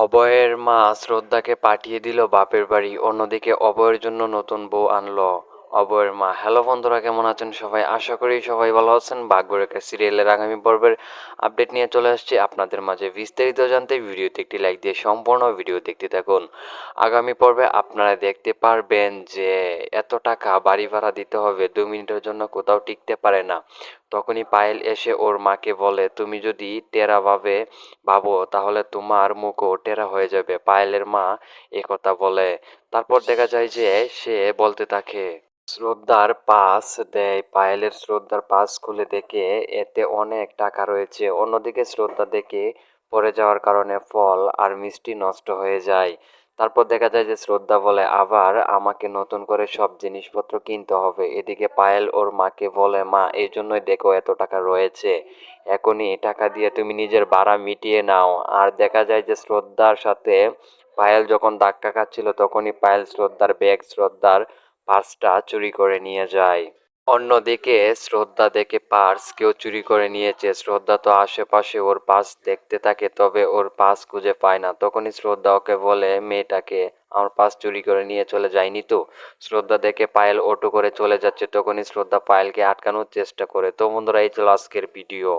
অভয়ের মা শ্রদ্ধাকে পাঠিয়ে দিল বাপের বাড়ি, অন্যদিকে অভয়ের জন্য নতুন বউ আনলো। অভয়ের মা, হ্যালো বন্ধুরা, কেমন আছেন সবাই? আশা করি সবাই ভালো আছেন। বাগবরেখা সিরিয়ালের আগামী পর্বের আপডেট নিয়ে চলে আসছি আপনাদের মাঝে। বিস্তারিত জানতে ভিডিওতে একটি লাইক দিয়ে সম্পূর্ণ ভিডিও দেখতে থাকুন। আগামী পর্বে আপনারা দেখতে পারবেন যে, এত টাকা বাড়ি ভাড়া দিতে হবে। দু মিনিটের জন্য কোথাও টিকতে পারে না। তখনই পায়েল এসে ওর মাকে বলে, তুমি যদি টেরা ভাবে, ভাবো, তাহলে তোমার মুখও টেরা হয়ে যাবে। পায়েলের মা কথা বলে। তারপর দেখা যায় যে সে বলতে থাকে, শ্রদ্ধার পাস দেয়। পায়েলের শ্রদ্ধার পাস খুলে দেখে এতে অনেক টাকা রয়েছে। অন্যদিকে শ্রদ্ধা দেখে পড়ে যাওয়ার কারণে ফল আর মিষ্টি নষ্ট হয়ে যায়। তারপর দেখা যায় যে শ্রদ্ধা বলে, আবার আমাকে নতুন করে সব জিনিসপত্র কিনতে হবে। এদিকে পায়েল ওর মাকে বলে, মা এই জন্যই দেখো এত টাকা রয়েছে। এখনই টাকা দিয়ে তুমি নিজের ভাড়া মিটিয়ে নাও। আর দেখা যায় যে শ্রদ্ধার সাথে পায়েল যখন ধাক্কা খাচ্ছিল, তখনই পায়েল শ্রদ্ধার ব্যাগ, শ্রদ্ধার পার্সটা চুরি করে নিয়ে যায়। অন্যদিকে শ্রদ্ধা দেখে পার্স কেউ চুরি করে নিয়েছে। শ্রদ্ধা তো আশেপাশে ওর পাস দেখতে থাকে, তবে ওর পাস খুঁজে পায় না। তখনই শ্রদ্ধা ওকে বলে, মেয়েটাকে আমার পাস চুরি করে নিয়ে চলে যায়নি তো? শ্রদ্ধা দেখে পায়েল অটো করে চলে যাচ্ছে। তখনই শ্রদ্ধা পায়েলকে আটকানোর চেষ্টা করে। তো বন্ধুরা, এই ছিল আজকের ভিডিও।